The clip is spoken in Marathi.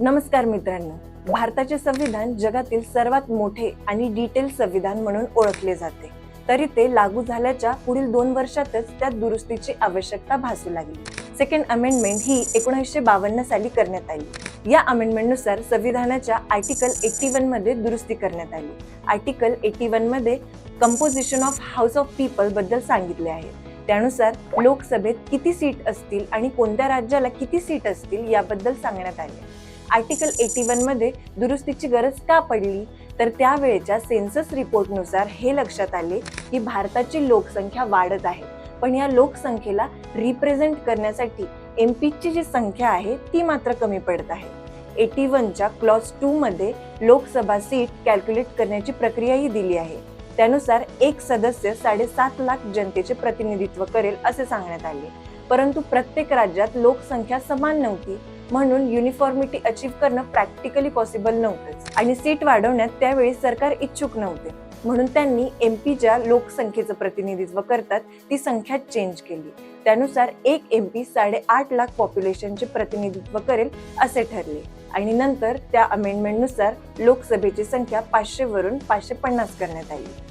नमस्कार मित्रांनो. भारताचे संविधान जगातील सर्वात मोठे आणि डिटेल संविधान म्हणून ओळखले जाते. तरी ते लागू झाल्याच्या पुढील दोन वर्षातच त्यात दुरुस्तीची आवश्यकता भासू लागली. सेकंड अमेंडमेंट ही एकोणीसशे बावन्न साली करण्यात आली. या अमेंडमेंटनुसार संविधानाच्या आर्टिकल एट्टी वनमध्ये दुरुस्ती करण्यात आली. आर्टिकल एट्टी वनमध्ये कंपोजिशन ऑफ हाऊस ऑफ पीपलबद्दल सांगितले आहे. त्यानुसार लोकसभेत किती सीट असतील आणि कोणत्या राज्याला किती सीट असतील याबद्दल सांगण्यात आले. आर्टिकल एटी वनमध्ये दुरुस्तीची गरज का पडली? तर त्यावेळेच्या सेन्सस रिपोर्टनुसार हे लक्षात आले की भारताची लोकसंख्या वाढत आहे. पण या लोकसंख्येला रिप्रेझेंट करण्यासाठी एम पीची जी संख्या आहे ती मात्र कमी पडत आहे. एटी वनच्या क्लॉज टूमध्ये लोकसभा सीट कॅल्क्युलेट करण्याची प्रक्रियाही दिली आहे. त्यानुसार एक सदस्य साडेसात लाख जनतेचे प्रतिनिधित्व करेल असे सांगण्यात आले. परंतु प्रत्येक राज्यात लोकसंख्या समान नव्हती. म्हणून युनिफॉर्मिटी अचीव करणं प्रॅक्टिकली पॉसिबल नव्हतंच. आणि सीट वाढवण्यात त्यावेळी सरकार इच्छुक नव्हते. म्हणून त्यांनी एम पीच्या लोकसंख्येचं प्रतिनिधित्व करतात ती संख्या चेंज केली. त्यानुसार एक एम पी साडेआठ लाख पॉप्युलेशनचे प्रतिनिधित्व करेल असे ठरले. आणि नंतर त्या अमेंडमेंटनुसार लोकसभेची संख्या पाचशे वरून पाचशे पन्नास करण्यात आली.